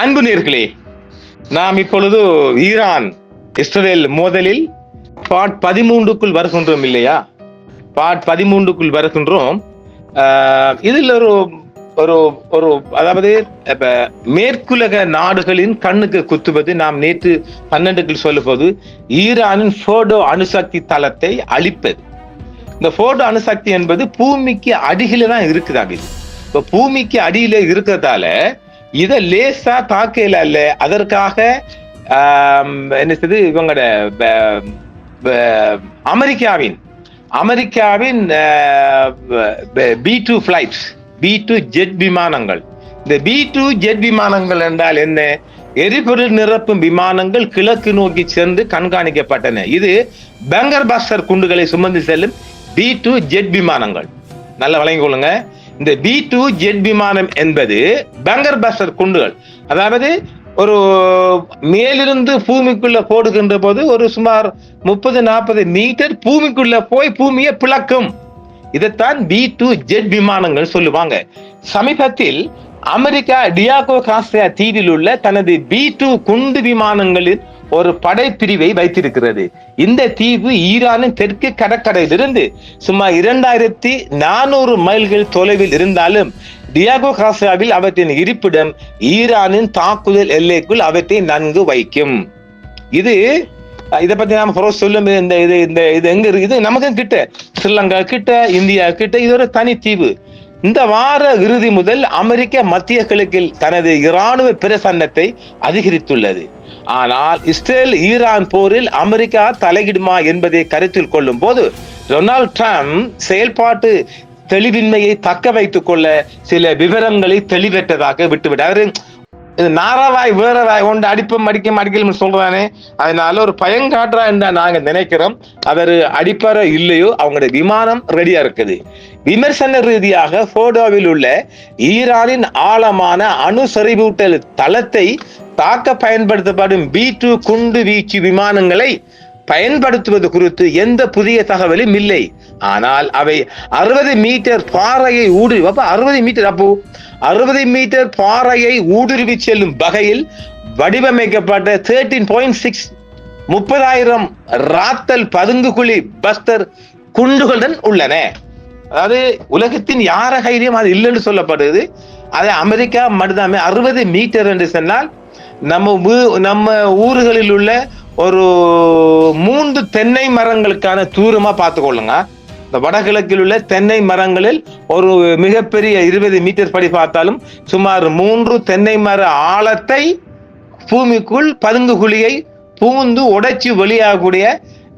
அன்பு நேர்களே நாம் இப்பொழுது ஈரான் இஸ்ரேல் மோதலில் பாட் பதிமூன்றுக்குள் வருகின்றோம் இல்லையா? பாட் பதிமூன்றுக்குள் வருகின்றோம். இதில் ஒரு ஒரு ஒரு அதாவது இப்ப மேற்குலக நாடுகளின் கண்ணுக்கு குத்துவது நாம் நேற்று பன்னெண்டுக்குள் சொல்லும்போது ஈரானின் போடோ அணுசக்தி தளத்தை அழிப்பது. இந்த போட்டோ அணுசக்தி என்பது பூமிக்கு அடியில தான் இருக்குதாங்க இது இப்ப பூமிக்கு அடியில இருக்கிறதால இத லேசா தாக்கல அல்ல அதற்காக என்ன செய்து இவங்களோட அமெரிக்காவின் அமெரிக்காவின் B two flights B two jet விமானங்கள். இந்த பி டூ ஜெட் விமானங்கள் என்றால் என்ன? எரிபொருள் நிரப்பும் விமானங்கள் கிழக்கு நோக்கி சென்று கண்காணிக்கப்பட்டன. இது பெங்கர் பாஸ்டர் குண்டுகளை சுமந்து செல்லும் பி டூ ஜெட் விமானங்கள். நல்லா வழங்கிக் கொள்ளுங்க. இந்த பி டூ ஜெட் விமானம் என்பது பங்கர் பஸ்டர் குண்டுகள். அதாவது ஒரு மேலிருந்து பூமிக்குள்ள போடுகின்ற போது ஒரு சுமார் முப்பது நாற்பது மீட்டர் பூமிக்குள்ள போய் பூமியை பிளக்கும். இதைத்தான் பி டூ ஜெட் விமானங்கள் சொல்லுவாங்க. சமீபத்தில் அமெரிக்கா டியாகோ காசியா தீவில் உள்ள தனது பி டூ குண்டு விமானங்களின் ஒரு படைப்பிரிவை வைத்திருக்கிறது. இந்த தீவு ஈரானின் தெற்கு கடற்கரையிலிருந்து சுமார் இரண்டாயிரத்தி நானூறு மைல்கள் தொலைவில் இருந்தாலும் டியாகோ காசியாவில் அவற்றின் இருப்பிடம் ஈரானின் தாக்குதல் எல்லைக்குள் அவற்றை நன்கு வைக்கும். இது இதை பத்தி நாம புறம் சொல்லும் இந்த இது இந்த இது எங்க இருக்கு? இது நமக்கு கிட்ட ஸ்ரீலங்கா கிட்ட இந்தியா கிட்ட இது ஒரு தனி தீவு. இந்த வார இறுதி முதல் அமெரிக்க மத்திய கிழக்கில் தனது இராணுவ பிரசன்னத்தை அதிகரித்துள்ளது. ஆனால் இஸ்ரேல் ஈரான் போரில் அமெரிக்கா தலையிடுமா என்பதை கருத்தில் கொள்ளும் போது டொனால்ட் ட்ரம்ப் செயல்பாட்டு தெளிவின்மையை தக்க வைத்துக் கொள்ள சில விவரங்களை தெளிவற்றதாக விட்டுவிட்டார். இது நாராவாய் வேறவாய் ஒன்று அடிப்பம் அடிக்கும் அடிக்கலும் சொல்றானே. அதனால ஒரு பயங்காற்றா என்று நாங்க நினைக்கிறோம். அவர் அடிப்பாரோ இல்லையோ அவங்களுடைய விமானம் ரெடியா இருக்குது. விமர்சன ரீதியாக போடோவில் உள்ள ஈரானின் ஆழமான அணு செறிவூட்டல் தளத்தை தாக்க பயன்படுத்தப்படும் பி டூ குண்டு வீச்சு விமானங்களை பயன்படுத்துவது குறித்து எந்த புதிய தகவலும் இல்லை. ஆனால் அவை அறுபது மீட்டர் பாறையை ஊடுருவி அப்ப அறுபது மீட்டர் அப்போ அறுபது மீட்டர் பாறையை ஊடுருவி செல்லும் வகையில் வடிவமைக்கப்பட்ட தேர்ட்டீன் பாயிண்ட் சிக்ஸ் முப்பதாயிரம் ராத்தல் பதுங்குகுழி பஸ்தர் குண்டுகளுடன் உள்ளன. அதாவது உலகத்தின் யார கைரியம் அது இல்லைன்னு சொல்லப்படுது. அதை அமெரிக்கா மட்டும்தான் அறுபது மீட்டர் என்று சொன்னால் நம்ம ஊ- நம்ம ஊர்களில் உள்ள ஒரு மூன்று தென்னை மரங்களுக்கான தூரமா பார்த்துக்கொள்ளுங்க. இந்த வடகிழக்கில் உள்ள தென்னை மரங்களில் ஒரு மிகப்பெரிய இருபது மீட்டர் படி பார்த்தாலும் சுமார் மூன்று தென்னை மர ஆழத்தை பூமிக்குள் பதுங்கு குழியை பூந்து உடைச்சி வெளியாகக்கூடிய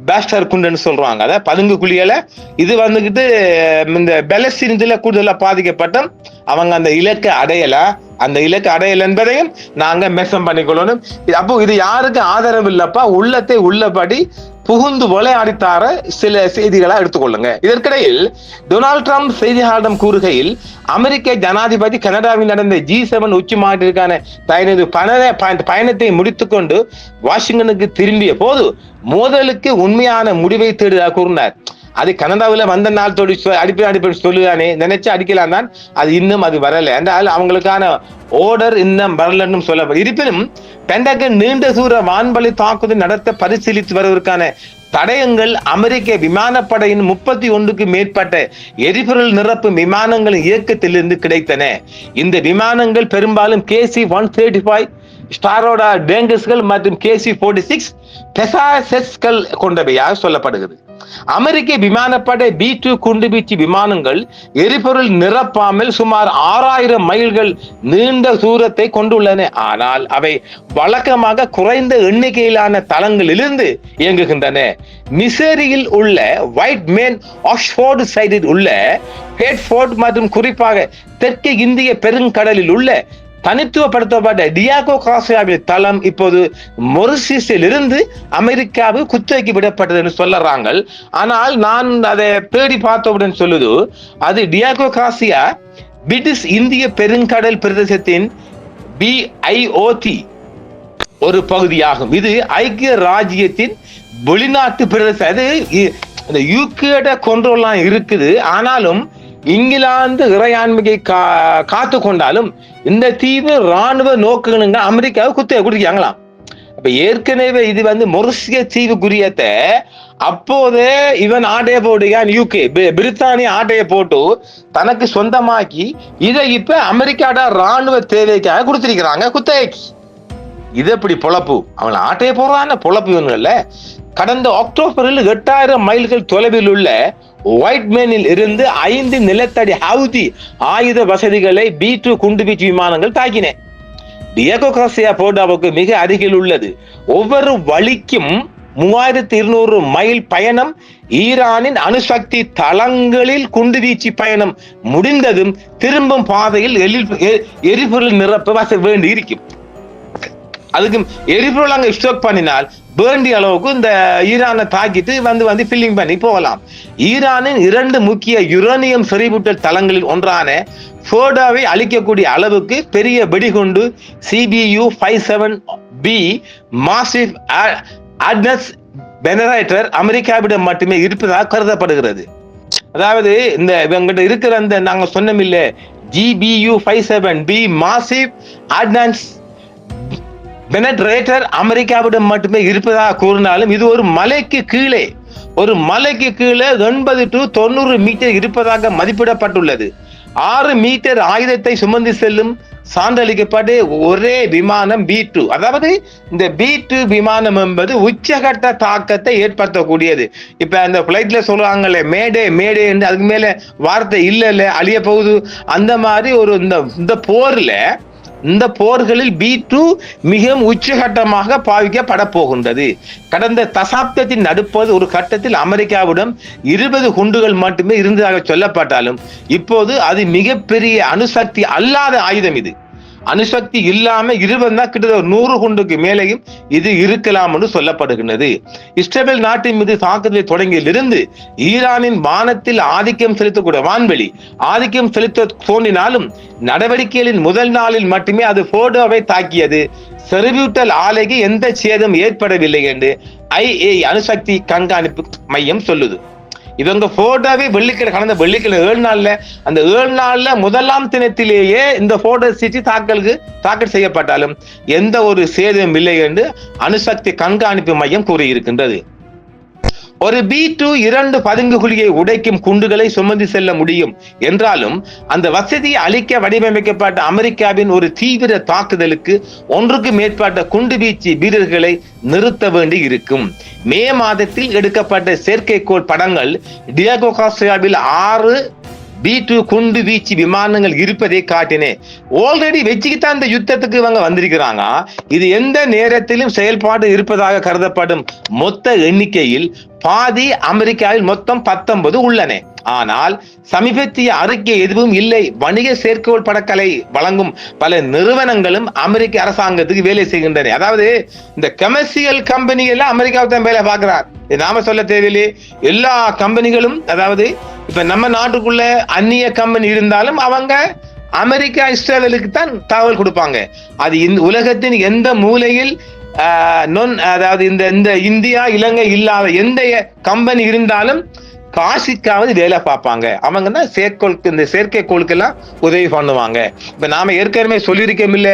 பேஸ்டர் குண்டுன்னு சொல்றாங்க. அதாவது பதுங்கு குழியில இது வந்துகிட்டு இந்த பெலஸ்தீனத்துல கூடுதலா பாதிக்கப்பட்ட அவங்க அந்த இலக்கை அடையல. அந்த இலக்கு அடையல என்பதையும் நாங்க மெசம் பண்ணிக்கொள்ளணும். இது- அப்போ இது யாருக்கு ஆதரவு இல்லப்பா? உள்ளத்தை உள்ளபடி புகுந்து விளையாடித்தார சில செய்திகளை எடுத்துக்கொள்ளுங்க. இதற்கிடையில் டொனால்ட் ட்ரம்ப் செய்தியாளரிடம் கூறுகையில் அமெரிக்க ஜனாதிபதி கனடாவில் நடந்த ஜி செவன் உச்சி மாநாட்டிற்கான பயண பண- பயணத்தை முடித்துக்கொண்டு வாஷிங்டனுக்கு திரும்பிய போது மோதலுக்கு உண்மையான முடிவை தேடுதாக கூறினார். அது கனடாவில் வந்த நாள் தொடி அடிப்பை அடிப்பை சொல்லுதானே. நினைச்சு அடிக்கலாம் தான். அது இன்னும் அது வரல. என்றால் அவங்களுக்கான ஓர்டர் இன்னும் வரலன்னு சொல்ல இருப்பினும் பெண்டகன் நீண்ட தூர வான்வழி தாக்குதல் நடத்த பரிசீலித்து வருவதற்கான தடயங்கள் அமெரிக்க விமானப்படையின் முப்பத்தி ஒன்றுக்கு மேற்பட்ட எரிபொருள் நிரப்பும் விமானங்களின் இயக்கத்திலிருந்து கிடைத்தன. இந்த விமானங்கள் பெரும்பாலும் கேசி ஒன் தேர்ட்டி ஃபைவ் ஸ்டாரோடா டேங்கஸ்கள் மற்றும் கேசி போர்ட்டி சிக்ஸ் பெசாசெஸ்கள் கொண்டவையாக சொல்லப்படுகிறது. அமெரிக்க விமானப்படை பி டூ குண்டுவீச்சு விமானங்கள் எரிபொருள் நிரப்பாமல் சுமார் ஆறாயிரம் மைல்கள் நீண்ட தூரத்தை கொண்டுள்ளன. ஆனால் அவை வழக்கமாக குறைந்த எண்ணிக்கையிலான தளங்களிலிருந்து இயங்குகின்றன. மிசேரியில் உள்ள ஒயிட் மேன் ஆக்ஸ்போர்டு சைடில் உள்ள ஹெட்ஃபோர்ட் மற்றும் குறிப்பாக தெற்கு இந்திய பெருங்கடலில் உள்ள தனித்துவப்படுத்தப்பட்ட டியாகோ காசியாவின் தளம் இப்போது மொரிசியஸில் இருந்து அமெரிக்காவுக்கு குத்தகைக்கு விடப்பட்டது என்று சொல்லறாங்க ஆனால் நான் அதை தேடி பார்த்தவுடன் சொல்லுது அது டியாகோ காசியா பிரிட்டிஷ் இந்திய பெருங்கடல் பிரதேசத்தின் பிஐஓடி ஒரு பகுதியாகும். இது ஐக்கிய ராஜ்யத்தின் வெளிநாட்டு பிரதேசம். அது இ- இந்த யூகேட கொண்டோல்லாம் இருக்குது. ஆனாலும் இங்கிலாந்து இறையாண்மையை கா காத்து கொண்டாலும் இந்த தீவு ராணுவ நோக்கங்களுங்க அமெரிக்காவை குத்து குடிக்காங்களாம் அப்ப ஏற்கனவே இது வந்து மொரிசிய தீவு குறியத்தை அப்போதே இவன் ஆட்டைய போடுகான் யூகே பிரித்தானிய ஆட்டைய போட்டு தனக்கு சொந்தமாக்கி இதை இப்ப அமெரிக்காட ராணுவ தேவைக்காக கொடுத்திருக்கிறாங்க குத்தகைக்கு. இது எப்படி பொழப்பு? அவன் ஆட்டைய போடுறான பொழப்பு இவங்கல்ல கடந்த அக்டோபரில் எட்டாயிரம் மைல்கள் தொலைவில் உள்ள ஒயிட்மேனில் இருந்து ஐந்து நிலத்தடி ஹவுதி ஆயுத வசதிகளை பி டூ குண்டுவீச்சு விமானங்கள் தாக்கின. டியகோ காசியா போர்டாவுக்கு மிக அருகில் உள்ளது. ஒவ்வொரு வழிக்கும் மூவாயிரத்தி இருநூறு மைல் பயணம் ஈரானின் அணுசக்தி தளங்களில் குண்டுவீச்சு பயணம் முடிந்ததும் திரும்பும் பாதையில் எரிபொருள் எ- எரிபொருள் நிரப்ப வச வேண்டி இருக்கும் அதுக்கு எரிபொருள் அங்க ஸ்டோக் பண்ணினால் வேண்டிய அளவுக்கு இந்த ஈரானை தாக்கிட்டு வந்து வந்து ஃபில்லிங் பண்ணி போகலாம். ஈரானின் இரண்டு முக்கிய யுரேனியம் செறிவூட்டல் தளங்களில் ஒன்றான ஃபோடாவை அழிக்கக்கூடிய அளவுக்கு பெரிய வெடிகுண்டு GBU five seven B massive ordnance penetrator அமெரிக்காவிடம் மட்டுமே இருப்பதாக கருதப்படுகிறது. அதாவது இந்த இவங்கிட்ட இருக்கிற அந்த நாங்கள் சொன்னமில்ல GBU five seven B massive ordnance penetrator அமெரிக்காவிடம் மட்டுமே இருப்பதாக கூறினாலும் இது ஒரு மலைக்கு கீழே ஒரு மலைக்கு கீழே எண்பது டு தொண்ணூறு மீட்டர் இருப்பதாக மதிப்பிடப்பட்டுள்ளது. ஆறு மீட்டர் ஆயுதத்தை சுமந்து செல்லும் சான்றளிக்கப்பட்டு ஒரே விமானம் பி டூ அதாவது இந்த பி டூ விமானம் என்பது உச்சகட்ட தாக்கத்தை ஏற்படுத்தக்கூடியது. இப்ப அந்த பிளைட்ல சொல்லுவாங்கல்ல மேடே மேடே என்று அதுக்கு மேல வார்த்தை இல்லை இல்லை அழிய போகுது. அந்த மாதிரி ஒரு இந்த இந்த போர்ல இந்த போர்களில் பி டூ மிகவும் உச்சகட்டமாக பாவிக்கப்பட போகின்றது கடந்த தசாப்தத்தின் நடுப்பது ஒரு கட்டத்தில் அமெரிக்காவிடம் இருபது குண்டுகள் மட்டுமே இருந்ததாக சொல்லப்பட்டாலும் இப்போது அது மிகப்பெரிய அணுசக்தி அல்லாத ஆயுதம் இது. அணுசக்தி இல்லாம இருபது தான் கிட்டத்தட்ட நூறு குண்டுக்கு மேலேயும் இது இருக்கலாம் என்று சொல்லப்படுகின்றது. இஸ்ரேல் நாட்டின் மீது தாக்குதலை தொடங்கியிலிருந்து ஈரானின் வானத்தில் ஆதிக்கம் செலுத்தக்கூடிய வான்வெளி ஆதிக்கம் செலுத்த தோன்றினாலும் நடவடிக்கைகளின் முதல் நாளில் மட்டுமே அது போர்டோவை தாக்கியது. செருவியூட்டல் ஆலைக்கு எந்த சேதம் ஏற்படவில்லை என்று ஐஏ அணுசக்தி கண்காணிப்பு மையம் சொல்லுது. இவங்க போட்டோவே வெள்ளிக்கிழமை கடந்த வெள்ளிக்கிழமை ஏழு நாள்ல அந்த ஏழு நாள்ல முதலாம் தினத்திலேயே இந்த போட்டோ சீட்டு தாக்கலுக்கு தாக்கல் செய்யப்பட்டாலும் எந்த ஒரு சேதம் இல்லை என்று அணுசக்தி கண்காணிப்பு மையம் கூறியிருக்கின்றது. ஒரு பி டூ இரண்டு பதுங்கு குழியை உடைக்கும் குண்டுகளை சுமந்து செல்ல முடியும். என்றாலும் அந்த வசதியை அளிக்க வடிவமைக்கப்பட்ட அமெரிக்காவின் ஒரு தீவிர தாக்குதலுக்கு ஒன்றுக்கு மேற்பட்ட குண்டு வீச்சு வீரர்களை நிறுத்த வேண்டி இருக்கும். மே மாதத்தில் எடுக்கப்பட்ட செயற்கைக்கோள் படங்கள் டியாகோ காஸ்டியாவில் ஆறு பி டூ குண்டு வீச்சு விமானங்கள் இருப்பதை காட்டினேன் ஆல்ரெடி வச்சுக்கிட்டு இந்த யுத்தத்துக்கு இவங்க வந்திருக்கிறாங்க. இது எந்த நேரத்திலும் செயல்பாடு இருப்பதாக கருதப்படும் மொத்த எண்ணிக்கையில் பாதி அமெரிக்காவில் மொத்தம் பத்தொன்பது உள்ளன. ஆனால் சமீபத்திய அறிக்கை எதுவும் இல்லை. வணிக செயற்கைக்கோள் படக்கலை வழங்கும் பல நிறுவனங்களும் அமெரிக்க அரசாங்கத்துக்கு வேலை செய்கின்றன. அதாவது இந்த கமர்சியல் கம்பெனி எல்லாம் அமெரிக்காவுக்கு தான் வேலை பார்க்கிறார். நாம சொல்ல தேவையில்லை. எல்லா கம்பெனிகளும் அதாவது இப்ப நம்ம நாட்டுக்குள்ள அந்நிய கம்பெனி இருந்தாலும் அவங்க அமெரிக்கா இஸ்ரேலுக்கு தான் தகவல் கொடுப்பாங்க. அது இந்த உலகத்தின் எந்த மூலையில் நொன் அதாவது இந்த இந்த இந்தியா இலங்கை இல்லாத எந்த கம்பெனி இருந்தாலும் காசிக்காவது வேலை பார்ப்பாங்க. அவங்க தான் செயற்கோளுக்கு இந்த செயற்கைக்கோளுக்கெல்லாம் உதவி பண்ணுவாங்க. இப்ப நாம ஏற்கனவே சொல்லியிருக்கோம் இல்ல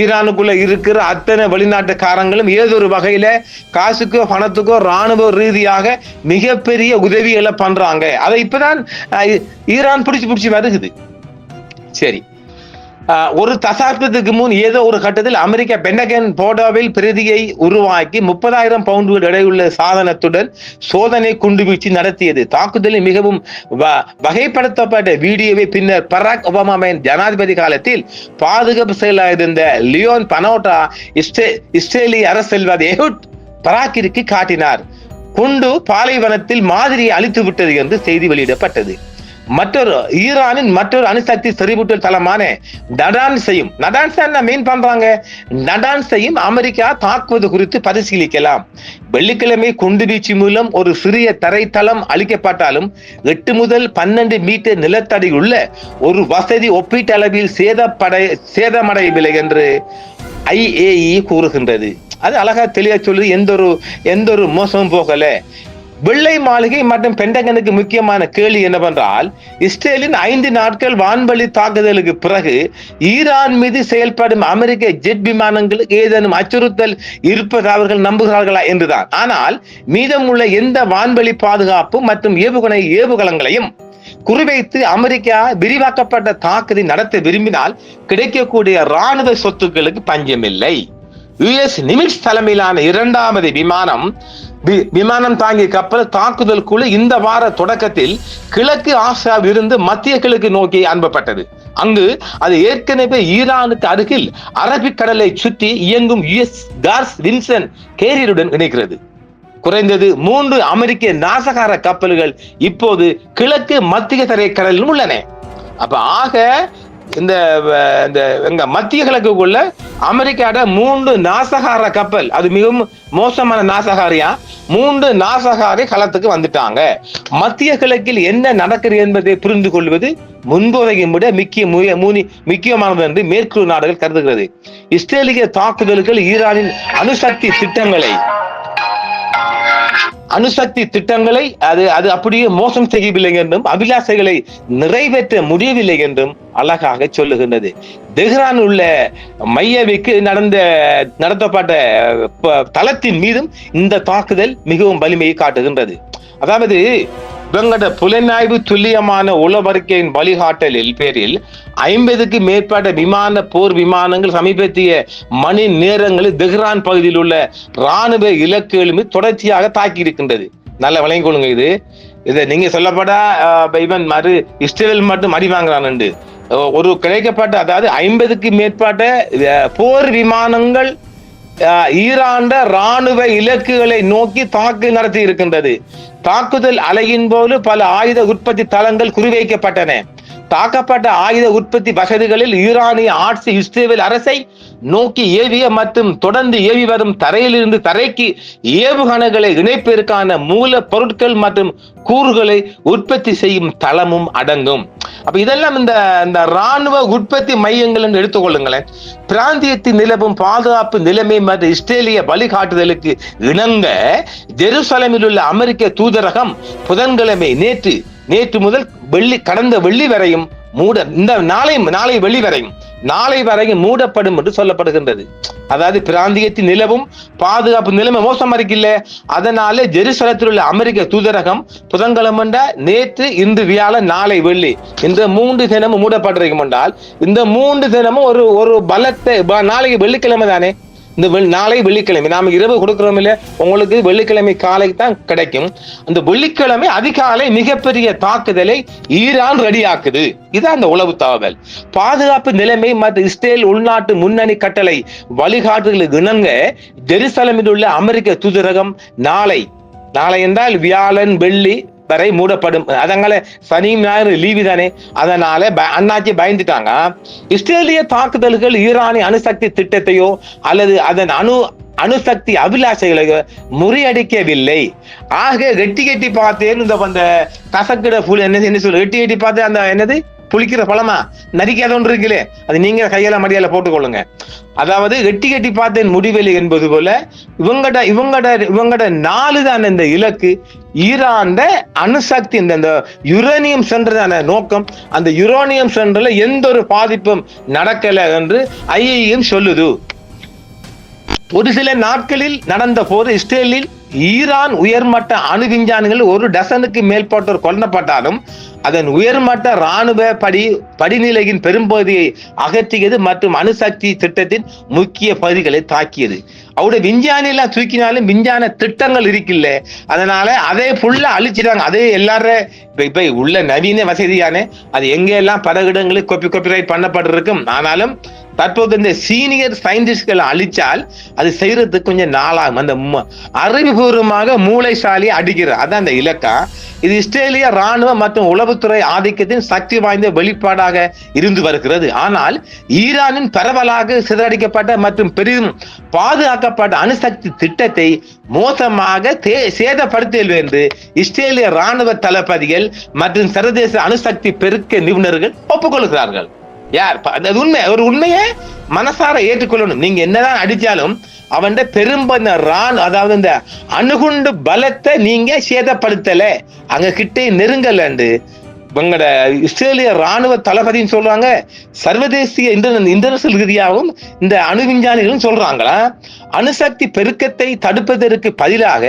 ஈரானுக்குள்ள இருக்கிற அத்தனை வெளிநாட்டுக்காரங்களும் ஏதோ ஒரு வகையில காசுக்கோ பணத்துக்கோ ராணுவ ரீதியாக மிகப்பெரிய உதவிகளை பண்றாங்க. அதை இப்பதான் ஈரான் பிடிச்சு பிடிச்சு வருகுது. சரி. ஒரு தசாப்தத்துக்கு முன் ஏதோ ஒரு கட்டத்தில் அமெரிக்க பெண்டகன் போடோவில் பிரதியை உருவாக்கி முப்பதாயிரம் பவுண்டுகள் எடையுள்ள சாதனத்துடன் சோதனை குண்டுவீச்சு நடத்தியது. தாக்குதலில் மிகவும் வ- வகைப்படுத்தப்பட்ட வீடியோவை பின்னர் பராக் ஒபாமாவின் ஜனாதிபதி காலத்தில் பாதுகாப்பு செயலாக இருந்த லியோன் பனோட்டா இஸ்ரே இஸ்ரேலிய அரசியல்வாதி எஹுட் பராக்கிற்கு காட்டினார். குண்டு பாலைவனத்தில் மாதிரியை அழித்து விட்டது என்று செய்தி வெளியிடப்பட்டது. மற்றொரு ஈரானின் மற்றொரு அணுசக்தி செறிவூட்டல் தளமான நடான்ஸையும் நடான்ஸை என்ன மீன் பண்றாங்க? நடான்ஸையும் அமெரிக்கா தாக்குவது குறித்து பரிசீலிக்கலாம். வெள்ளிக்கிழமை குண்டுவீச்சு மூலம் ஒரு சிறிய தரைத்தளம் அளிக்கப்பட்டாலும் எட்டு முதல் பன்னெண்டு மீட்டர் நிலத்தடி உள்ள ஒரு வசதி ஒப்பீட்டளவில் சேதப்படை சேதமடையவில்லை என்று ஐஏஇ கூறுகின்றது. அது அழகா தெளிவா சொல்லி எந்த ஒரு எந்த ஒரு மோசமும் போகல. வெள்ளை மாளிகை மற்றும் பெண்டகனுக்கு முக்கியமான கேள்வி என்னவென்றால் இஸ்ரேலின் ஐந்து நாட்கள் வான்வழி தாக்குதலுக்கு பிறகு ஈரான் மீது செயல்படும் அமெரிக்க ஜெட் விமானங்களுக்கு ஏதேனும் அச்சுறுத்தல் இருப்பது அவர்கள் நம்புகிறார்களா என்றுதான். ஆனால் மீதமுள்ள எந்த வான்வழி பாதுகாப்பு மற்றும் ஏவுகணை ஏவுகலங்களையும் குறிவைத்து அமெரிக்கா விரிவாக்கப்பட்ட தாக்குதலை நடத்த விரும்பினால் கிடைக்கக்கூடிய ராணுவ சொத்துக்களுக்கு பஞ்சமில்லை. யுஎஸ் நிமிட்ஸ் தலைமையிலான இரண்டாவது விமானம் விமானம் தாங்கிய கப்பல் தாக்குதல் குழு இந்த வார தொடக்கத்தில் கிழக்கு ஆசியாவில் இருந்து மத்திய கிழக்கு நோக்கி அனுப்பப்பட்டது. அங்கு அது ஏற்கனவே ஈரானுக்கு அருகில் அரபிக்கடலை சுற்றி இயங்கும் யுஎஸ் கார்ஸ் வின்சன் கேரியருடன் இணைக்கிறது குறைந்தது மூன்று அமெரிக்க நாசகார கப்பல்கள் இப்போது கிழக்கு மத்திய தரைக்கடலிலும் உள்ளன. அப்ப ஆக இந்த இந்த எங்க மத்திய கிழக்குக்குள்ள அமெரிக்காட மூன்று நாசகார கப்பல். அது மிகவும் மோசமான நாசகாரியா? மூன்று நாசகாரி களத்துக்கு வந்துட்டாங்க. மத்திய கிழக்கில் என்ன நடக்கிறது என்பதை புரிந்து கொள்வது முன்போதையும் விட முக்கிய முய- மூனி- முக்கியமானது என்று மேற்கு நாடுகள் கருதுகிறது. இஸ்ரேலிய தாக்குதல்கள் ஈரானின் அணுசக்தி திட்டங்களை அணுசக்தி திட்டங்களை அது அது அப்படியே மோசம் செய்யவில்லை என்றும் அபிலாசைகளை நிறைவேற்ற முடியவில்லை என்றும் அழகாக சொல்லுகின்றது. தெஹ்ரான் உள்ள மையவிக்கு நடந்த நடத்தப்பட்ட தளத்தின் மீதும் இந்த தாக்குதல் மிகவும் வலிமையை காட்டுகின்றது. அதாவது இவங்கட புலனாய்வு துல்லியமான உளவறிக்கையின் வழிகாட்டலில் பேரில் ஐம்பதுக்கு மேற்பட்ட விமான போர் விமானங்கள் சமீபத்திய மணி நேரங்களில் தெஹ்ரான் பகுதியில் உள்ள ராணுவ இலக்குகள் தொடர்ச்சியாக தாக்கி இருக்கின்றது. நல்ல விளங்கிக் கொள்ளுங்க இது. இதை நீங்க சொல்லப்படா இவன் மறு இஸ்ரேல் மட்டும் மறி வாங்குறான் ஒரு கிடைக்கப்பட்ட அதாவது ஐம்பதுக்கு மேற்பட்ட போர் விமானங்கள் ஈராண்ட ராணுவ இலக்குகளை நோக்கி தாக்கு நடத்தி இருக்கின்றது தாக்குதல் அலையின் போது பல ஆயுத உற்பத்தி தளங்கள் குறிவைக்கப்பட்டன. தாக்கப்பட்ட ஆயுத உற்பத்தி வசதிகளில் ஈரானிய ஆட்சி இஸ்ரேல் அரசை நோக்கி ஏவிய மற்றும் தொடர்ந்து ஏவி வரும் தரையிலிருந்து தரைக்கு ஏவுகணைகளை இணைப்பதற்கான மூல பொருட்கள் மற்றும் கூறுகளை உற்பத்தி செய்யும் தளமும் அடங்கும். அப்ப இதெல்லாம் இந்த இந்த ராணுவ உற்பத்தி மையங்கள் என்று எடுத்துக்கொள்ளுங்களேன். பிராந்தியத்தில் நிலவும் பாதுகாப்பு நிலைமை மற்றும் இஸ்ரேலிய வழிகாட்டுதலுக்கு இணங்க ஜெருசலமில் உள்ள அமெரிக்க தூதரகம் புதன்கிழமை நேற்று நேற்று முதல் வெள்ளி கடந்த வெள்ளி வரையும் மூட இந்த நாளை நாளை வெள்ளி வரையும் நாளை வரையும் மூடப்படும் என்று சொல்லப்படுகின்றது. அதாவது பிராந்தியத்தில் நிலவும் பாதுகாப்பு நிலைமை மோசமா இருக்குல்ல. அதனால ஜெருசலத்தில் உள்ள அமெரிக்க தூதரகம் புதன்கிழமண்ட நேற்று இன்று வியாழன் நாளை வெள்ளி இந்த மூன்று தினமும் மூடப்பட்டிருக்கும் என்றால் இந்த மூன்று தினமும் ஒரு ஒரு பலத்தை நாளைக்கு வெள்ளிக்கிழமை தானே இந்த நாளை வெள்ளிக்கிழமை. நாம இரவு கொடுக்கிறோம் இல்லையா? உங்களுக்கு வெள்ளிக்கிழமை காலை தான் கிடைக்கும். அந்த வெள்ளிக்கிழமை அதிகாலை மிகப்பெரிய தாக்குதலை ஈரான் ரெடியாக்குது. இதான் அந்த உளவு தகவல் பாதுகாப்பு நிலைமை மற்றும் இஸ்ரேல் உள்நாட்டு முன்னணி கட்டளை வழிகாட்டுதலுக்கு இணங்க ஜெருசலமில் உள்ள அமெரிக்க தூதரகம் நாளை நாளை என்றால் வியாழன் வெள்ளி வரை மூடப்படும். அதனால சனி ஞாயிறு லீவு தானே. அதனால அண்ணாச்சி பயந்துட்டாங்க. இஸ்ரேலிய தாக்குதல்கள் ஈரானிய அணுசக்தி திட்டத்தையோ அல்லது அதன் அணு அணுசக்தி அபிலாஷைகளையோ முறியடிக்கவில்லை. ஆக கெட்டி கெட்டி பார்த்தேன். இந்த அந்த கசக்கிட புல் என்ன என்ன சொல்லு எட்டி எட்டி பார்த்தேன். அந்த என்னது? புளிக்கிற பழமா? நரிக்காத ஒன்று இருக்குல்லே. அது நீங்க கையால மடியால போட்டுக்கொள்ளுங்க. அதாவது எட்டி கட்டி பார்த்தேன் முடிவெளி என்பது போல இவங்கட இவங்கட இவங்கட நாலு தான் இந்த இலக்கு. ஈரான்ட அணுசக்தி இந்த இந்த யுரேனியம் சென்றதான நோக்கம். அந்த யுரேனியம் சென்றல எந்த ஒரு பாதிப்பும் நடக்கல என்று ஐஏஎம் சொல்லுது. ஒரு சில நாட்களில் நடந்த போது இஸ்ரேலில் ஈரான் உயர்மட்ட அணு விஞ்ஞானிகள் ஒரு டசனுக்கு மேற்பட்டோர் கொல்லப்பட்டாலும் அதன் உயர்மட்ட ராணுவ படி படிநிலையின் பெரும்பகுதியை அகற்றியது மற்றும் அணுசக்தி திட்டத்தின் முக்கிய பகுதிகளை தாக்கியது. அவருடைய விஞ்ஞானி எல்லாம் தூக்கினாலும் விஞ்ஞான திட்டங்கள் இருக்குல்ல. அதனால அதே ஃபுல்லா அழிச்சிட்டாங்க அதே எல்லாரும் இப்ப இப்ப உள்ள நவீன வசதியான அது எங்க எல்லாம் பல இடங்களில் கொப்பி காப்பிரைட் பண்ணப்பட்டிருக்கும். ஆனாலும் தற்போது இந்த சீனியர் சயின்டிஸ்ட்களை அழிச்சால் அது செய்யறதுக்கு கொஞ்சம் நாளாகும். அந்த அறிவுபூர்வமாக மூளைசாலி அடிக்கிற அதான் அந்த இலக்கம் இது இஸ்ரேலிய ராணுவ மற்றும் உளவுத்துறை ஆதிக்கத்தின் சக்தி வாய்ந்த வெளிப்பாடாக இருந்து வருகிறது. ஆனால் ஈரானின் பரவலாக சிதறடிக்கப்பட்ட மற்றும் பெரிதும் பாதுகாக்க பாதுகாக்கப்பட்ட அணுசக்தி திட்டத்தை மோசமாக தே- சேதப்படுத்தியல் என்று இஸ்ரேலிய ராணுவ தளபதிகள் மற்றும் சர்வதேச அணுசக்தி பெருக்க நிபுணர்கள் ஒப்புக்கொள்கிறார்கள். யார்? அது உண்மை. ஒரு உண்மையை மனசார ஏற்றுக்கொள்ளணும். நீங்க என்னதான் அடிச்சாலும் அவன் பெரும்பந்த ரான் அதாவது இந்த அணுகுண்டு பலத்தை நீங்க சேதப்படுத்தல. அங்க கிட்டே நெருங்கலண்டு உங்களோட இஸ்ரேலிய ராணுவ தளபதின்னு சொல்றாங்க. சர்வதேசிய இன்டர்நேஷனல் ரீதியாகவும் இந்த அணு விஞ்ஞானிகளும் சொல்றாங்களா? அணுசக்தி பெருக்கத்தை தடுப்பதற்கு பதிலாக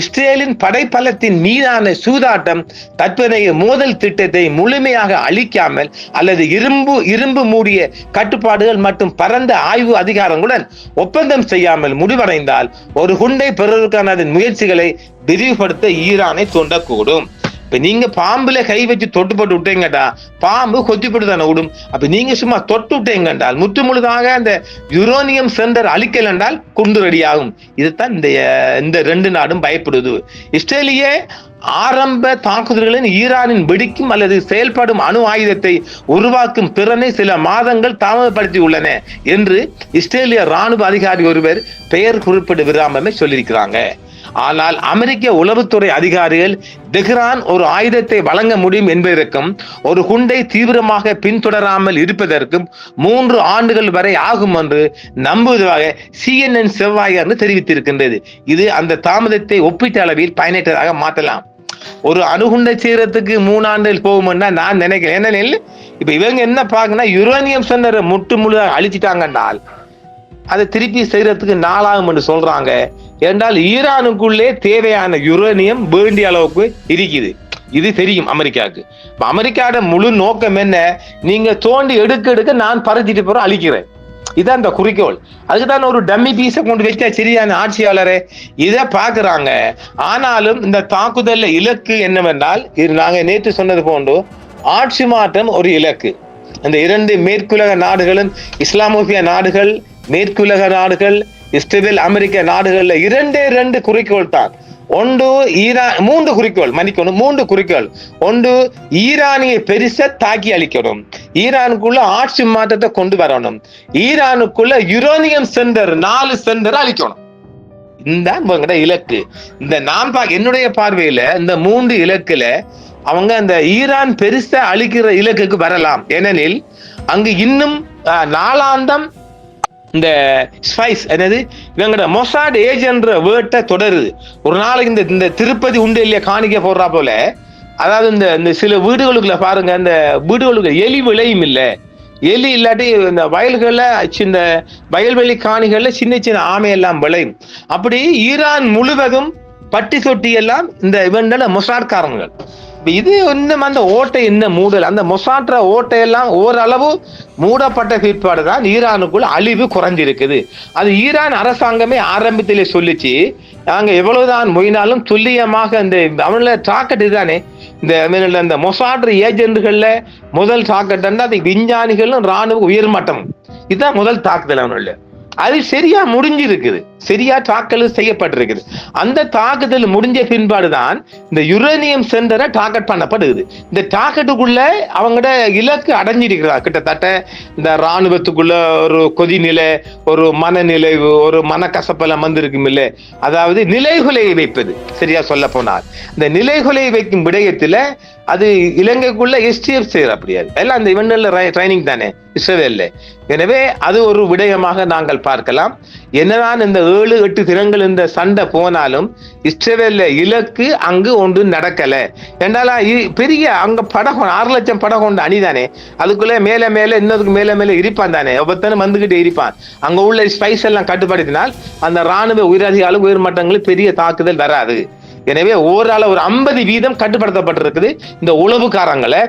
இஸ்ரேலின் படைப்பலத்தின் மீதான சூதாட்டம் தற்போதைய மோதல் திட்டத்தை முழுமையாக அழிக்காமல் அல்லது இரும்பு இரும்பு மூடிய கட்டுப்பாடுகள் மற்றும் பரந்த ஆய்வு அதிகாரங்களுடன் ஒப்பந்தம் செய்யாமல் முடிவடைந்தால் ஒரு குண்டை பெறுவதற்கான அதன் முயற்சிகளை விரிவுபடுத்த ஈரானை தூண்டக்கூடும். இப்ப நீங்க பாம்புல கை வச்சு தொட்டு போட்டு விட்டீங்கடா பாம்பு கொத்தி போட்டு தானே விடும் அப்ப நீங்க சும்மா தொட்டு விட்டீங்க முற்று முழுதாக அந்த யுரோனியம் சென்டர் அழிக்கல் என்றால் குண்டு ரெடியாகும். இதுதான் இந்த இந்த ரெண்டு நாடும் பயப்படுது. இஸ்ரேலிய ஆரம்ப தாக்குதல்களின் ஈரானின் வெடிக்கும் அல்லது செயல்படும் அணு ஆயுதத்தை உருவாக்கும் திறனை சில மாதங்கள் தாமதப்படுத்தி உள்ளன என்று இஸ்ரேலிய ராணுவ அதிகாரி ஒருவர் பெயர் குறிப்பிட விராமமே சொல்லியிருக்கிறாங்க. ஆனால் அமெரிக்க உளவுத்துறை அதிகாரிகள் தெஹ்ரான் ஒரு ஆயுதத்தை வழங்க முடியும் என்பதற்கும் ஒரு குண்டை தீவிரமாக பின்தொடராமல் இருப்பதற்கும் மூன்று ஆண்டுகள் வரை ஆகும் என்று நம்புவதாக சிஎன்என் செவ்வாயர்னு தெரிவித்திருக்கின்றது. இது அந்த தாமதத்தை ஒப்பீட்டு அளவில் பயனற்றதாக மாற்றலாம். ஒரு அணுகுண்டை செய்யறதுக்கு மூணாண்டுகள் போகும்னா நான் நினைக்கிறேன். ஏனெனில் இப்ப இவங்க என்ன பாக்குன்னா யுரேனியம் சென்டரை முட்டு முழுதாக அழிச்சிட்டாங்கன்னால் அதை திருப்பி செய்யறதுக்கு நாளாகும் என்று சொல்றாங்க. என்றால் ஈரானுக்குள்ளே தேவையான யுரேனியம் வேண்டிய அளவுக்கு இருக்குது. இது தெரியும் அமெரிக்காவுக்கு. அமெரிக்காவோட முழு நோக்கம் என்ன? நீங்க தோண்டி எடுக்க எடுக்க நான் பறிச்சிட்டு போற அழிக்கிறேன். இதான் அந்த குறிக்கோள். அதுக்குதான் ஒரு டம்மி பீஸை கொண்டு வச்சா சரியான ஆட்சியாளரே. இதை பாக்குறாங்க ஆனாலும் இந்த தாக்குதல்ல இலக்கு என்னவென்றால் இது நாங்க நேற்று சொன்னது போன்று ஆட்சி மாற்றம் ஒரு இலக்கு. இந்த இரண்டு மேற்குலக நாடுகளும் இஸ்லாமோபிய நாடுகள் மேற்குலக நாடுகள் இஸ்ரேல் அமெரிக்க நாடுகள்ல இரண்டே ரெண்டு குறிக்கோள் தான். ஒன்று ஈரான் மூன்று குறிக்கோள் மன்னிக்கணும் மூன்று குறிக்கோள். ஒன்று ஈரானியை பெருசா தாக்கி அழிக்கணும். ஈரானுக்குள்ள ஆட்சி மாற்றத்தை கொண்டு வரணும். ஈரானுக்குள்ள யுரோனியம் சென்டர் நாலு சென்டர் அழிக்கணும். இந்த உங்ககிட்ட இலக்கு. இந்த நான் பா என்னுடைய பார்வையில இந்த மூன்று இலக்குல அவங்க அந்த ஈரான் பெருசா அழிக்கிற இலக்குக்கு வரலாம். ஏனெனில் அங்கு இன்னும் நாளாந்தம் இந்த ஸ்பைஸ் என்னது? இவங்கட மொசாட் ஏஜென்ற வேர்ட்டை தொடருது. ஒரு நாளைக்கு இந்த இந்த திருப்பதி உண்டு இல்லையா காணிக்க போடுறா போல அதாவது இந்த இந்த சில வீடுகளுக்குள்ள பாருங்க இந்த வீடுகளுக்கு எலி விளையும் இல்லை. எலி இல்லாட்டி இந்த வயல்களில் சின்ன வயல்வெளி காணிகளில் சின்ன சின்ன ஆமை எல்லாம் விளையும். அப்படி ஈரான் முழுவதும் பட்டி சொட்டி எல்லாம் இந்த இவன்ல மொசாட்காரங்கள் காரணங்கள் இது இன்னும் அந்த ஓட்டை என்ன மூடல்? அந்த மொசாட்ற ஓட்டையெல்லாம் ஓரளவு மூடப்பட்ட பிற்பாடு தான் ஈரானுக்குள் அழிவு குறைஞ்சிருக்குது. அது ஈரான் அரசாங்கமே ஆரம்பத்திலே சொல்லிச்சு நாங்க எவ்வளவுதான் மொயினாலும் துல்லியமாக இந்த அவங்கள டாக்கெட் இதுதானே இந்த இந்த மொசாட்ரு ஏஜென்ட்கள்ல முதல் டாக்கெட் அது விஞ்ஞானிகளும் ராணுவ உயர்மட்டம். இதுதான் முதல் தாக்குதல் அவனுள்ள அது சரியா முடிஞ்சிருக்குது. சரியா தாக்கல் செய்யப்பட்டிருக்குது. அந்த தாக்குதல் முடிஞ்ச பின்பாடுதான் இந்த யுரேனியம் சென்டரை டார்கெட் பண்ணப்படுது. இந்த டார்கெட்டுக்குள்ள அவங்களோட இலக்கு அடைஞ்சிருக்கிறா கிட்டத்தட்ட இந்த இராணுவத்துக்குள்ள ஒரு கொதிநிலை ஒரு மனநிலைவு ஒரு மனக்கசப்பெல்லாம் வந்திருக்கும் இல்லை அதாவது நிலைகுலையை வைப்பது சரியா சொல்ல போனால். இந்த நிலைகுலையை வைக்கும் விடயத்துல அது இலங்கைக்குள்ள எஸ்டிஎஃப் செய்யற அப்படியா எல்லாம் அந்த இவன்ல ட்ரைனிங் தானே இஸ்ரேல்ல எனவே அது ஒரு விடயமாக நாங்கள் பார்க்கலாம். என்னதான் இந்த ஏழு எட்டு தினங்கள் இந்த சண்டை போனாலும் இஸ்ரேல்ல இலக்கு அங்கு ஒன்று நடக்கல. என்றால இ- பெரிய அங்க படகம் ஆறு லட்சம் படகம் அணிதானே அதுக்குள்ள மேல மேல இன்னதுக்கு மேல மேல இருப்பான் தானே. ஒவ்வொருத்தனும் வந்துகிட்டு இருப்பான். அங்க உள்ள ஸ்பைஸ் எல்லாம் கட்டுப்படுத்தினால் அந்த ராணுவ உயரதிகால உயர்மட்டங்களில் பெரிய தாக்குதல் வராது. எனவே ஓரளவு ஒரு ஐம்பது வீதம் கட்டுப்படுத்தப்பட்டிருக்குது இந்த உளவுக்காரங்களை.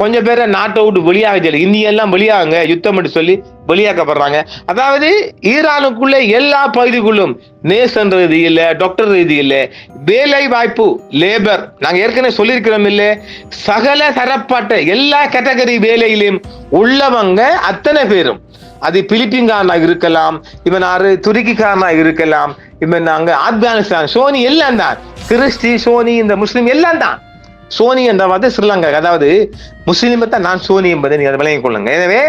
கொஞ்சம் பேரை நாட்டை விட்டு வெளியாக சொல்லி இந்திய வெளியாகுங்க யுத்தம் என்று சொல்லி வெளியாக்கப்படுறாங்க. அதாவது ஈரானுக்குள்ள எல்லா பகுதிக்குள்ளும் நேசன் ரீதியில் டாக்டர் ரீதியில் வேலை வாய்ப்பு லேபர் நாங்கள் ஏற்கனவே சொல்லியிருக்கிறோம் இல்லை சகல தரப்பட்ட எல்லா கேட்டகரி வேலையிலும் உள்ளவங்க அத்தனை பேரும். அது பிலிப்பின்காரனா இருக்கலாம் இவன் ஆறு துருக்கிக்காரனா இருக்கலாம் இவன் அங்க ஆப்கானிஸ்தான் சோனி எல்லாம் தான். கிறிஸ்டி சோனி இந்த முஸ்லீம் எல்லாம் தான். சோனி என்ற வார்த்தை ஸ்ரீலங்கா அதாவது முஸ்லீமை தான் நான் சோனி என்பதை நீங்க விளங்கிக் கொள்ளுங்க எனவே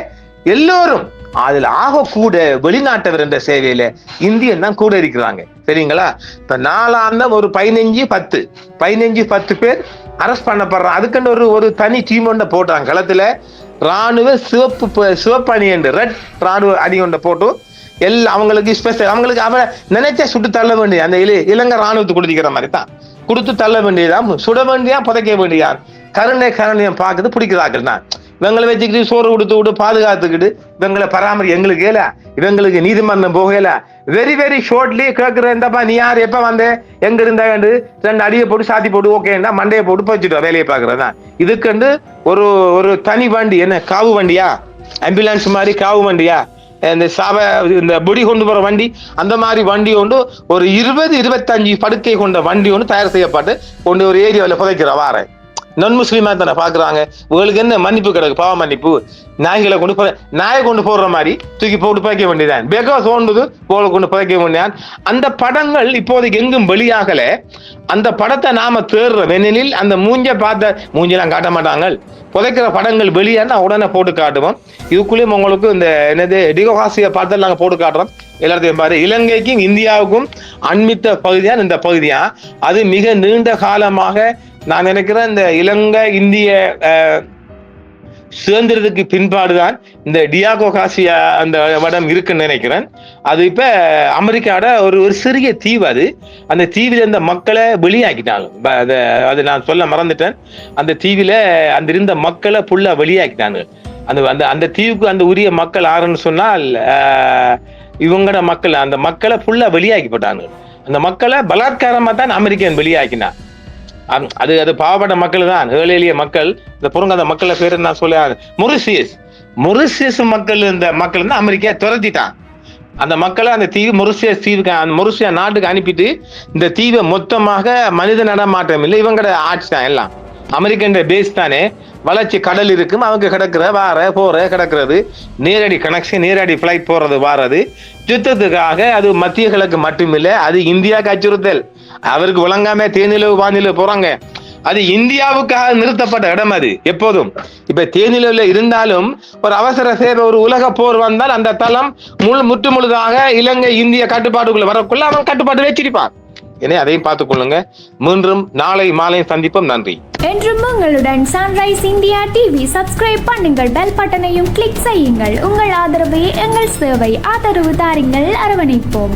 எல்லோரும் அதில் ஆக கூட வெளிநாட்டவர் என்ற சேவையில இந்தியன் தான் கூட இருக்கிறாங்க. சரிங்களா? இப்ப நாலாந்தம் ஒரு பதினஞ்சு பத்து பதினஞ்சு பத்து பேர் அரெஸ்ட் பண்ணப்படுறான் அதுக்குன்னு ஒரு ஒரு தனி டீம் ஒன்று போடுறாங்க. களத்துல ராணுவ சிவப்பு ப- சிவப்பு அணி என்று ரெட் ராணுவ அணி ஒன்றை போட்டு எல்லாம் அவங்களுக்கு ஸ்பெஷல் அவங்களுக்கு அவ நினைச்சா சுட்டு தள்ள வேண்டிய அந்த இலி இலங்கை ராணுவத்துக்கு கொடுத்துக்கிற மாதிரி தான். கொடுத்து தள்ள வேண்டியதான் சுட வேண்டியா புதைக்க வேண்டியான் கருணை கருணையம் பார்க்குறது பிடிக்கிறார்கள் தான். இவங்களை வச்சுக்கிட்டு சோறு கொடுத்து விட்டு பாதுகாத்துக்கிட்டு. இவங்களை பராமரி எங்களுக்கு ஏல? இவங்களுக்கு நீதிமன்றம் போகல. வெரி வெரி ஷோர்ட்லி கேட்குற இந்தப்பா நீ யார்? எப்போ வந்த? எங்க இருந்தாண்டு ரெண்டு அடியை போட்டு சாத்தி போட்டு ஓகேண்டா மண்டையை போட்டு போச்சுட்டு வேலையை பார்க்கறதா? இதுக்குண்டு ஒரு ஒரு தனி வண்டி என்ன காவு வண்டியா? ஆம்புலன்ஸ் மாதிரி காவு வண்டியா? இந்த சபை இந்த பொடி கொண்டு போற வண்டி அந்த மாதிரி வண்டி கொண்டு ஒரு இருபது இருபத்தஞ்சு படுக்கை கொண்ட வண்டி ஒன்று தயார் செய்யப்பட்டு கொண்டு ஒரு ஏரியாவில் புதைக்கிற வாரேன். நான் முஸ்லீமா தானே பாக்குறாங்க உங்களுக்கு என்ன மன்னிப்பு கிடக்கு பாவ மன்னிப்பு. நாய்களை கொண்டு போற நாயை கொண்டு போடுற மாதிரி தூக்கி போட்டு புதைக்க வேண்டியதான் பேக்கா தோண்டுது போல கொண்டு புதைக்க வேண்டியதான் அந்த படங்கள் இப்போதைக்கு எங்கும் வெளியாகல. அந்த படத்தை நாம தேடுறோம். ஏனெனில் அந்த மூஞ்ச பார்த்த மூஞ்செல்லாம் காட்ட மாட்டாங்க. புதைக்கிற படங்கள் வெளியானா உடனே போட்டு காட்டுவோம். இதுக்குள்ளேயும் உங்களுக்கு இந்த என்னது டிகோகாசியை பார்த்து நாங்கள் போட்டு காட்டுறோம். எல்லாத்தையும் பாரு. இலங்கைக்கும் இந்தியாவுக்கும் அண்மித்த பகுதியான் இந்த பகுதியா? அது மிக நீண்ட காலமாக நான் நினைக்கிறேன் இந்த இலங்கை இந்திய சுதந்திரத்துக்கு பின்பாடுதான் இந்த டியாகோ காசியா அந்த இடம் இருக்குன்னு நினைக்கிறேன். அது இப்ப அமெரிக்காவோட ஒரு ஒரு சிறிய தீவு அது. அந்த தீவில இருந்த மக்களை வெளியாக்கிட்டாங்க. அது நான் சொல்ல மறந்துட்டேன். அந்த தீவில அந்த இருந்த மக்களை ஃபுல்லா வெளியாக்கிட்டாங்க. அந்த அந்த அந்த தீவுக்கு அந்த உரிய மக்கள் ஆறுன்னு சொன்னால் இவங்களோட மக்கள். அந்த மக்களை ஃபுல்லா வெளியாக்கி போட்டாங்க. அந்த மக்களை பலாத்காரமா தான் அமெரிக்கன் வெளியாக்கினான் அது அது பாவப்பட்ட மக்கள் தான் ஏழை எளிய மக்கள். இந்த பொருங்காத மக்களை பேரு நான் சொல்ல? மொரிசியஸ். மொரிசியஸ் மக்கள் இந்த மக்கள் வந்து அமெரிக்கா துரத்திட்டான். அந்த மக்களை அந்த தீவு மொரிசியஸ் தீவுக்கு அந்த மொரிசியா நாட்டுக்கு அனுப்பிட்டு இந்த தீவை மொத்தமாக மனித நடமாட்டம் இல்லை. இவங்கட ஆட்சி தான் எல்லாம். அமெரிக்கன்ற பேஸ் தானே. வளர்ச்சி கடல் இருக்கும். அவங்க கிடக்குற வார போற கிடக்கிறது. நேரடி கனெக்ஷன் நேரடி ஃபிளைட் போறது வாரது. யுத்தத்துக்காக அது மத்திய கிழக்கு மட்டுமில்லை. அது இந்தியாவுக்கு அச்சுறுத்தல். அவருக்கு விளங்காம தேனிலவு வானிலவு போறாங்க. அது இந்தியாவுக்காக நிறுத்தப்பட்ட இடம் அது எப்போதும். இப்ப தேனிலவுல இருந்தாலும் ஒரு அவசர சேவை ஒரு உலக போர் வந்தால் அந்த தளம் முழு முற்று முழுதாக இலங்கை இந்திய கட்டுப்பாட்டுக்குள்ள வரக்குள்ள அவன் கட்டுப்பாட்டு வச்சிருப்பான். எனவே அதையும் பார்த்துக் கொள்ளுங்க. மீண்டும் நாளை மாலை சந்திப்போம். நன்றி. என்றும் உங்களுடன் சன்ரைஸ் இந்தியா டிவி சப்ஸ்கிரைப் பண்ணுங்கள். பெல் பட்டனையும் கிளிக் செய்யுங்கள். உங்கள் ஆதரவை எங்கள் சேவை ஆதரவு தாருங்கள். அரவணைப்போம்.